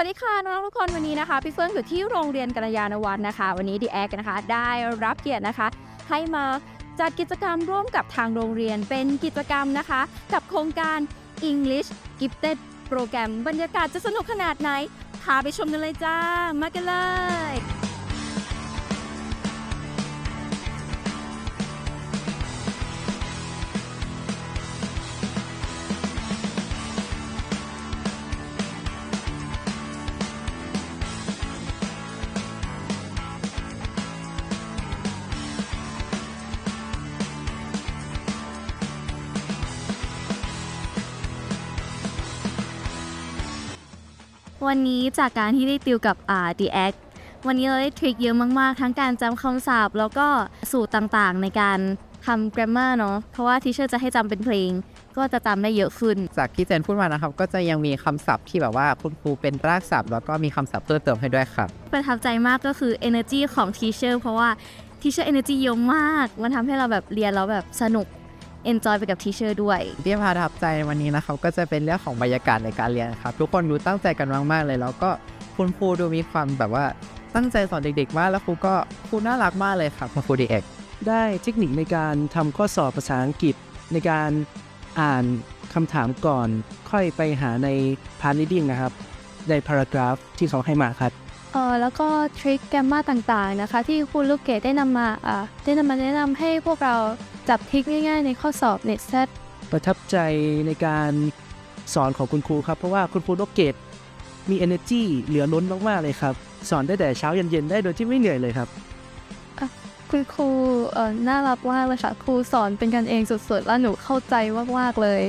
วัสดีค่ะน้องทุกคนวันนี้นะคะพี่เฟื่องอยู่ที่โรงเรียนกัญยาณวัฒน์นะคะ วันนี้ดีแอคนะคะ ได้รับเกียรตินะคะ ให้มาจัดกิจกรรมร่วมกับทางโรงเรียนเป็นกิจกรรมนะคะ กับโครงการ English Gifted โปรแกรมบรรยากาศจะสนุกขนาดไหนพาไปชมกันเลยจ้ามากันเลย วันนี้จากการที่ได้ติวกับอ่า The Act วันนี้เราได้ทริคเยอะมาก ๆ ทั้งการจำคำศัพท์แล้วก็สูตรต่างๆ ในการทำ grammar เนาะเพราะว่าทีเชอร์จะให้จำเป็นเพลง ก็จะจำได้เยอะขึ้น จากที่เจนพูดมานะครับ ก็จะยังมีคำศัพท์ที่แบบว่าคุณครูเป็นรากศัพท์ แล้วก็มีคำศัพท์เพิ่มเติมให้ด้วยครับ ประทับใจมากก็คือ energy ของทีเชอร์เพราะว่าทีเชอร์ energy เยอะมาก มันทำให้เราแบบเรียนแล้วแบบสนุก enjoy ไปกับทีเชอร์ด้วย ที่ประทับใจวันนี้นะครับก็จะเป็นเรื่องของบรรยากาศในการเรียนครับ ทุกคนดูตั้งใจกันมากๆเลย แล้วก็คุณครูดูมีความแบบว่าตั้งใจสอนเด็กๆมากแล้วครูก็ครูน่ารักมากเลยครับคุณครูดีเอกได้เทคนิคในการทำข้อสอบภาษาอังกฤษในการอ่านคำถามก่อน ค่อยไปหาในพาร์ reading นะครับ ใน paragraph ที่เขาให้มาครับ เออแล้วก็ทริคแกมมาต่างๆนะคะ ที่คุณลูกเกดได้นำมาอ่าได้นำมาแนะนำให้พวกเรา จับทริคง่ายๆ ในข้อสอบเน็ตเซตประทับใจในการสอนของคุณครูครับ เพราะว่าคุณครูนกเกตมี energy เหลือล้นมากๆเลยครับ สอนได้แต่เช้าเย็นๆ ได้โดยที่ไม่เหนื่อยเลยครับ คุณครูเออน่ารักมากเลยค่ะ ครูสอนเป็นกันเองสุดๆ แล้วหนูเข้าใจมากๆเลย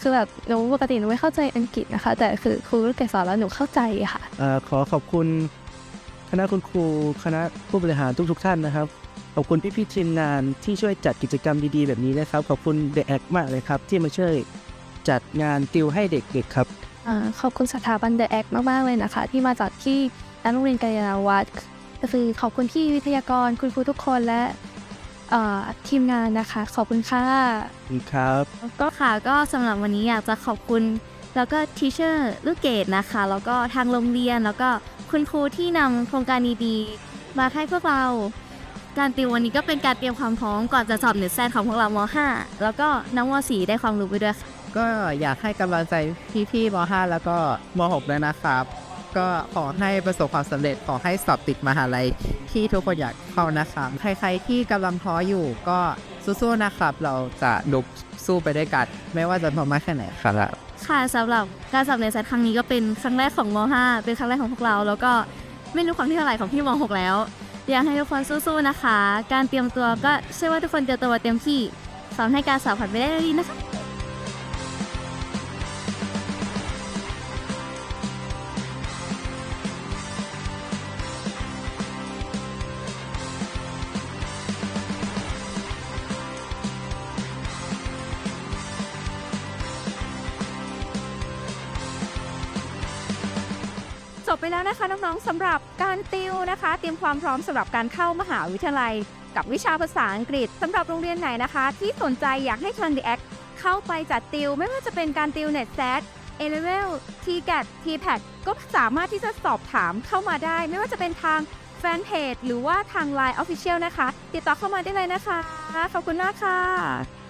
คือแบบหนูปกติหนูไม่เข้าใจอังกฤษนะคะ แต่คือครูลูกเกดสอนแล้วหนูเข้าใจค่ะ เอ่อขอขอบคุณค ณะคุณครู คณะผู้บริหารทุกๆท่านนะครับ ขอบคุณพี่ๆทีมงานที่ช่วยจัดกิจกรรมดีๆ แบบนี้นะครับ ขอบคุณ The Act มากเลยครับ ที่มาช่วยจัดงานติวให้เด็กๆครับอ่าขอบคุณสถาบัน The Act มาก ๆ เลยนะคะ ที่มาจากที่นักโรงเรียนกัลยาณวัฒน์ก็คือขอบคุณที่วิทยากรคุณครูทุกคนและอ่าทีมงานนะคะ ขอบคุณค่ะครับ ก็ค่ะก็สำหรับวันนี้อยากจะขอบคุณ แล้วก็ทีเชอร์ลูกเกดนะคะ แล้วก็ทางโรงเรียนแล้วก็คุณครูที่นำโครงการดีๆมาให้พวกเรา การติววันนี้ก็เป็นการเตรียมความพร้อมก่อนจะสอบเน็ตแซนของพวกเราม .5 แล้วก็น้องม .4 ได้ความรู้ไปด้วยค่ะก็อยากให้กำลังใจพี่ๆม 5 แล้วก็ม 6 ด้วยนะครับ ก็ขอให้ประสบความสำเร็จขอให้สอบติดมหาลัยที่ทุกคนอยากเข้านะครับ ใครๆที่กำลังท้ออยู่ก็สู้ๆนะครับ เราจะลุกสู้ไปด้วยกัน ไม่ว่าจะท้อมากแค่ไหนครับ ค่ะสำหรับการสอบเน็ตแซตครั้งนี้ก็เป็นครั้งแรกของม .5 เป็นครั้งแรกของพวกเรา แล้วก็ไม่รู้ครั้งที่เท่าไหร่ของพี่ม .6 แล้ว อยากให้ทุกคนสู้ๆนะคะ การเตรียมตัวก็เชื่อว่าทุกคนเตรียมตัวเต็มที่สอนให้การสอบผ่านไปได้ดีนะคะ บไปแล้วนะคะน้องๆสำหรับการติวนะคะ เตรียมความพร้อมสำหรับการเข้ามหาวิทยาลัย กับวิชาภาษาอังกฤษสำหรับโรงเรียนไหนนะคะ ที่สนใจอยากให้ทาง The Act เข้าไปจัดติว ไม่ว่าจะเป็นการติว n e t s a t A Level T GAT T PAT ก็สามารถที่จะสอบถามเข้ามาได้ ไม่ว่าจะเป็นทางแฟนเพจหรือว่าทาง Line Official นะคะ ติดต่อเข้ามาได้เลยนะคะขอบคุณมากค่ะ